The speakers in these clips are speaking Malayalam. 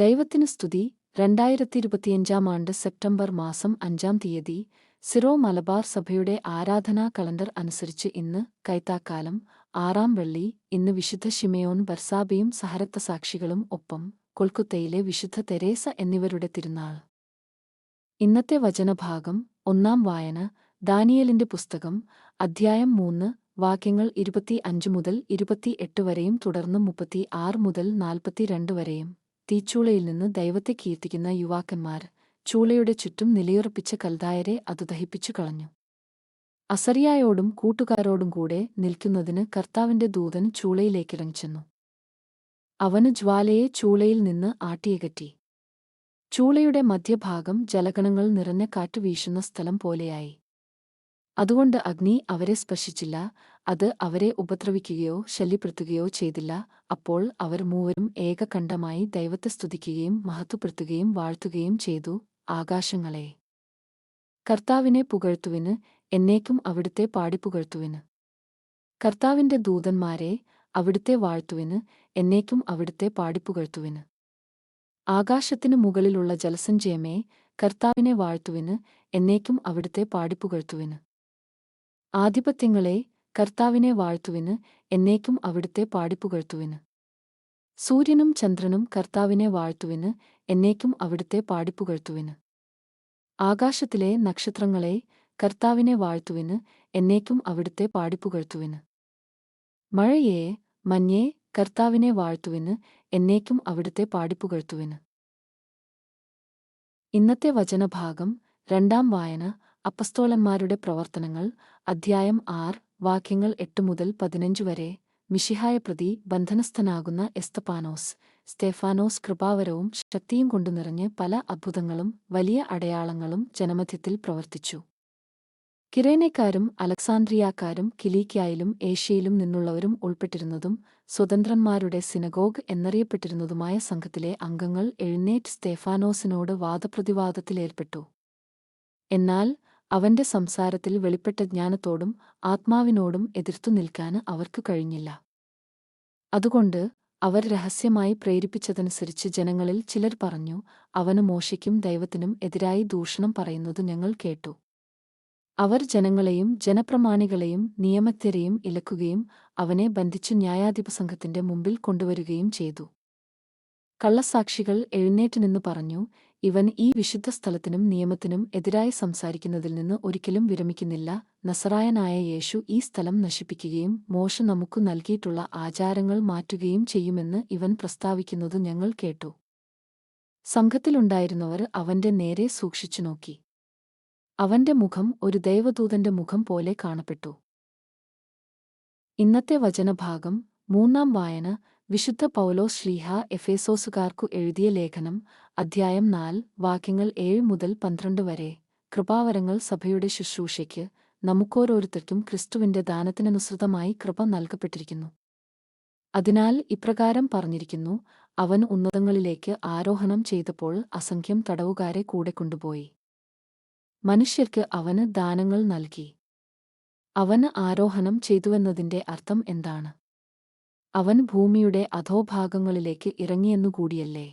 ദൈവത്തിന് സ്തുതി. രണ്ടായിരത്തി ഇരുപത്തിയഞ്ചാം ആണ്ട് സെപ്റ്റംബർ മാസം അഞ്ചാം തീയതി സിറോ മലബാർ സഭയുടെ ആരാധനാ കലണ്ടർ അനുസരിച്ച് ഇന്ന് കൈത്താക്കാലം ആറാം വെള്ളി ഇന്ന് വിശുദ്ധ ഷിമയോൻ ബർസാബിയും സഹരത്ത സാക്ഷികളും ഒപ്പം കൊൽക്കത്തയിലെ വിശുദ്ധ തെരേസ എന്നിവരുടെ തിരുനാൾ. ഇന്നത്തെ വചനഭാഗം ഒന്നാം വായന ദാനിയലിന്റെ പുസ്തകം അധ്യായം മൂന്ന് വാക്യങ്ങൾ ഇരുപത്തി അഞ്ച് മുതൽ ഇരുപത്തി എട്ട് വരെയും തുടർന്ന് മുപ്പത്തി ആറ് മുതൽ നാൽപ്പത്തിരണ്ട് വരെയും. തീച്ചൂളയിൽ നിന്ന് ദൈവത്തെ കീർത്തിക്കുന്ന യുവാക്കന്മാർ ചൂളയുടെ ചുറ്റും നിലയുറപ്പിച്ച കൽദായരെ അതു ദഹിപ്പിച്ചു കളഞ്ഞു. അസറിയായോടും കൂട്ടുകാരോടും കൂടെ നിൽക്കുന്നതിന് കർത്താവിന്റെ ദൂതൻ ചൂളയിലേക്കിറങ്ങിച്ചെന്നു. അവന് ജ്വാലയെ ചൂളയിൽ നിന്ന് ആട്ടിയകറ്റി. ചൂളയുടെ മധ്യഭാഗം ജലഗണങ്ങൾ നിറഞ്ഞ കാറ്റ് വീശുന്ന സ്ഥലം പോലെയായി. അതുകൊണ്ട് അഗ്നി അവരെ സ്പർശിച്ചില്ല അത് അവരെ ഉപദ്രവിക്കുകയോ ശല്യപ്പെടുത്തുകയോ ചെയ്തില്ല. അപ്പോൾ അവർ മൂവരും ഏകകണ്ഠമായി ദൈവത്തെ സ്തുതിക്കുകയും മഹത്വപ്പെടുത്തുകയും വാഴ്ത്തുകയും ചെയ്തു ആകാശങ്ങളെ. കർത്താവിനെ പുകഴ്ത്തുവിന് എന്നേക്കും അവിടുത്തെ പാടിപ്പുകഴ്ത്തുവിന് കർത്താവിന്റെ ദൂതന്മാരെ അവിടുത്തെ വാഴ്ത്തുവിന് എന്നേക്കും അവിടുത്തെ പാടിപ്പുകഴ്ത്തുവിന് ആകാശത്തിനു മുകളിലുള്ള ജലസഞ്ചയമേ കർത്താവിനെ വാഴ്ത്തുവിന് എന്നേക്കും അവിടുത്തെ പാടിപ്പുകഴ്ത്തുവിന് ആധിപത്യങ്ങളെ കർത്താവിനെ വാഴ്ത്തുവിന് എന്നേക്കും അവിടുത്തെ പാടിപ്പുകഴ്ത്തുവിന്. സൂര്യനും ചന്ദ്രനും കർത്താവിനെ വാഴ്ത്തുവിന് എന്നേക്കും അവിടുത്തെ പാടിപ്പുകഴ്ത്തുവിന്. ആകാശത്തിലെ നക്ഷത്രങ്ങളെ കർത്താവിനെ വാഴ്ത്തുവിന് എന്നേക്കും അവിടുത്തെ പാടിപ്പുകഴ്ത്തുവിന്. മഴയെ മഞ്ഞേ കർത്താവിനെ വാഴ്ത്തുവിന് എന്നേക്കും അവിടുത്തെ പാടിപ്പുകഴ്ത്തുവിന്. ഇന്നത്തെ വചനഭാഗം രണ്ടാം വായന അപ്പസ്തോലന്മാരുടെ പ്രവർത്തനങ്ങൾ അധ്യായം ആറ് വാക്യങ്ങൾ എട്ട് മുതൽ പതിനഞ്ച് വരെ. മിഷിഹായ പ്രതി ബന്ധനസ്ഥനാകുന്ന എസ്തപാനോസ് സ്റ്റെഫാനോസ് കൃപാവരവും ശക്തിയും കൊണ്ടു നിറഞ്ഞ് പല അത്ഭുതങ്ങളും വലിയ അടയാളങ്ങളും ജനമധ്യത്തിൽ പ്രവർത്തിച്ചു. കിരേനക്കാരും അലക്സാന്ദ്രിയാക്കാരും കിലീക്കായിലും ഏഷ്യയിലും നിന്നുള്ളവരും ഉൾപ്പെട്ടിരുന്നതും സ്വതന്ത്രന്മാരുടെ സിനഗോഗ് എന്നറിയപ്പെട്ടിരുന്നതുമായ സംഘത്തിലെ അംഗങ്ങൾ എഴുന്നേറ്റ് സ്തേഫാനോസിനോട് വാദപ്രതിവാദത്തിലേർപ്പെട്ടു. എന്നാൽ അവന്റെ സംസാരത്തിൽ വെളിപ്പെട്ട ജ്ഞാനത്തോടും ആത്മാവിനോടും എതിർത്തു നിൽക്കാൻ അവർക്ക് കഴിഞ്ഞില്ല. അതുകൊണ്ട് അവർ രഹസ്യമായി പ്രേരിപ്പിച്ചതനുസരിച്ച് ജനങ്ങളിൽ ചിലർ പറഞ്ഞു അവന് മോശയ്ക്കും ദൈവത്തിനും എതിരായി ദൂഷണം പറയുന്നത് ഞങ്ങൾ കേട്ടു. അവർ ജനങ്ങളെയും ജനപ്രമാണികളെയും നിയമത്തിരെയും ഇലക്കുകയും അവനെ ബന്ധിച്ചു ന്യായാധിപസംഘത്തിന്റെ മുമ്പിൽ കൊണ്ടുവരികയും ചെയ്തു. കള്ളസാക്ഷികൾ എഴുന്നേറ്റ് നിന്ന് പറഞ്ഞു ഇവൻ ഈ വിശുദ്ധ സ്ഥലത്തിനും നിയമത്തിനും എതിരായി സംസാരിക്കുന്നതിൽ നിന്ന് ഒരിക്കലും വിരമിക്കുന്നില്ല. നസറായനായ യേശു ഈ സ്ഥലം നശിപ്പിക്കുകയും മോശ നമുക്ക് നൽകിയിട്ടുള്ള ആചാരങ്ങൾ മാറ്റുകയും ചെയ്യുമെന്ന് ഇവൻ പ്രസ്താവിക്കുന്നത് ഞങ്ങൾ കേട്ടു. സംഘത്തിലുണ്ടായിരുന്നവർ അവന്റെ നേരെ സൂക്ഷിച്ചു നോക്കി. അവന്റെ മുഖം ഒരു ദൈവദൂതന്റെ മുഖം പോലെ കാണപ്പെട്ടു. ഇന്നത്തെ വചനഭാഗം മൂന്നാം വായന വിശുദ്ധ പൗലോ ശ്ലീഹ എഫേസോസുകാർക്കു എഴുതിയ ലേഖനം അധ്യായം നാല് വാക്യങ്ങൾ ഏഴ് മുതൽ പന്ത്രണ്ട് വരെ. കൃപാവരങ്ങൾ സഭയുടെ ശുശ്രൂഷയ്ക്ക് നമുക്കോരോരുത്തർക്കും ക്രിസ്തുവിന്റെ ദാനത്തിനനുസൃതമായി കൃപ നൽകപ്പെട്ടിരിക്കുന്നു. അതിനാൽ ഇപ്രകാരം പറഞ്ഞിരിക്കുന്നു അവൻ ഉന്നതങ്ങളിലേക്ക് ആരോഹണം ചെയ്തപ്പോൾ അസംഖ്യം തടവുകാരെ കൂടെ കൊണ്ടുപോയി. മനുഷ്യർക്ക് അവന് ദാനങ്ങൾ നൽകി. അവന് ആരോഹണം ചെയ്തുവെന്നതിന്റെ അർത്ഥം എന്താണ്? അവൻ ഭൂമിയുടെ അധോഭാഗങ്ങളിലേക്ക് ഇറങ്ങിയെന്നുകൂടിയല്ലേ?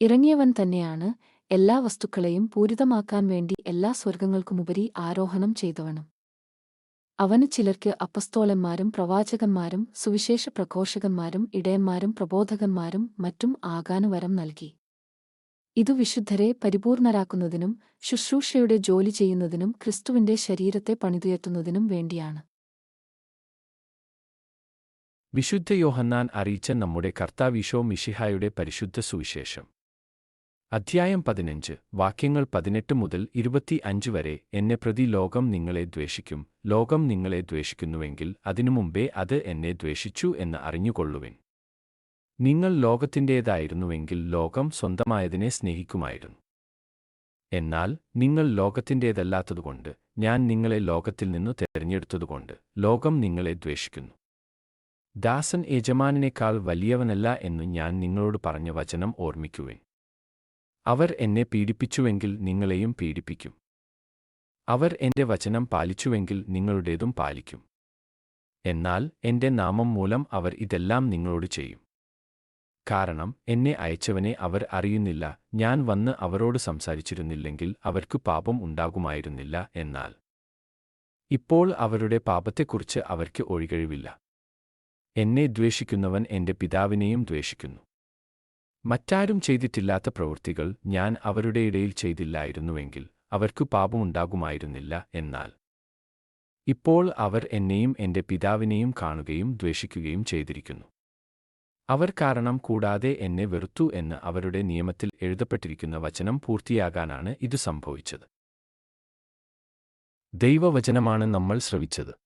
ഇറങ്ങിയവൻ തന്നെയാണ് എല്ലാ വസ്തുക്കളെയും പൂരിതമാക്കാൻ വേണ്ടി എല്ലാ സ്വർഗങ്ങൾക്കുമുപരി ആരോഹണം ചെയ്തവനും. അവന് ചിലർക്ക് അപ്പസ്തോലന്മാരും പ്രവാചകന്മാരും സുവിശേഷ പ്രഘോഷകന്മാരും ഇടയന്മാരും പ്രബോധകന്മാരും മറ്റും ആകാനുവരം നൽകി. ഇതു വിശുദ്ധരെ പരിപൂർണരാക്കുന്നതിനും ശുശ്രൂഷയുടെ ജോലി ചെയ്യുന്നതിനും ക്രിസ്തുവിന്റെ ശരീരത്തെ പണിതുയർത്തുന്നതിനും വേണ്ടിയാണ്. വിശുദ്ധ യോഹന്നാൻ അറിയിച്ച നമ്മുടെ കർത്താവിശോ മിഷിഹായുടെ പരിശുദ്ധ സുവിശേഷം. അധ്യായം പതിനഞ്ച് വാക്യങ്ങൾ പതിനെട്ട് മുതൽ ഇരുപത്തി അഞ്ച് വരെ എന്നെ പ്രതി ലോകം നിങ്ങളെ ദ്വേഷിക്കും ലോകം നിങ്ങളെ ദ്വേഷിക്കുന്നുവെങ്കിൽ അതിനു മുമ്പേ അത് എന്നെ ദ്വേഷിച്ചു എന്ന് അറിഞ്ഞുകൊള്ളുവിൻ. നിങ്ങൾ ലോകത്തിന്റേതായിരുന്നുവെങ്കിൽ ലോകം സ്വന്തമായതിനെ സ്നേഹിക്കുമായിരുന്നു. എന്നാൽ നിങ്ങൾ ലോകത്തിന്റേതല്ലാത്തതുകൊണ്ട് ഞാൻ നിങ്ങളെ ലോകത്തിൽ നിന്നു തെരഞ്ഞെടുത്തതുകൊണ്ട് ലോകം നിങ്ങളെ ദ്വേഷിക്കുന്നു. ദാസൻ യജമാനേക്കാൾ വലിയവനല്ല എന്നു ഞാൻ നിങ്ങളോട് പറഞ്ഞ വചനം ഓർമ്മിക്കുവേ അവർ എന്നെ പീഡിപ്പിച്ചുവെങ്കിൽ നിങ്ങളെയും പീഡിപ്പിക്കും. അവർ എന്റെ വചനം പാലിച്ചുവെങ്കിൽ നിങ്ങളുടേതും പാലിക്കും. എന്നാൽ എന്റെ നാമം മൂലം അവർ ഇതെല്ലാം നിങ്ങളോട് ചെയ്യും. കാരണം എന്നെ അയച്ചവനെ അവർ അറിയുന്നില്ല ഞാൻ വന്ന് അവരോട് സംസാരിച്ചിരുന്നില്ലെങ്കിൽ അവർക്ക് പാപം ഉണ്ടാകുമായിരുന്നില്ല എന്നാൽ. ഇപ്പോൾ അവരുടെ പാപത്തെക്കുറിച്ച് അവർക്ക് ഒഴികഴിവില്ല. എന്നെ ദ്വേഷിക്കുന്നവൻ എന്റെ പിതാവിനെയും ദ്വേഷിക്കുന്നു. മറ്റാരും ചെയ്തിട്ടില്ലാത്ത പ്രവൃത്തികൾ ഞാൻ അവരുടെ ഇടയിൽ ചെയ്തില്ലായിരുന്നുവെങ്കിൽ അവർക്ക് പാപമുണ്ടാകുമായിരുന്നില്ല എന്നാൽ. ഇപ്പോൾ അവർ എന്നെയും എന്റെ പിതാവിനെയും കാണുകയും ദ്വേഷിക്കുകയും ചെയ്തിരിക്കുന്നു. അവർ കാരണം കൂടാതെ എന്നെ വെറുത്തു എന്ന് അവരുടെ നിയമത്തിൽ എഴുതപ്പെട്ടിരിക്കുന്ന വചനം പൂർത്തിയാകാനാണ് ഇത് സംഭവിച്ചത്. ദൈവവചനമാണ് നമ്മൾ ശ്രവിച്ചത്.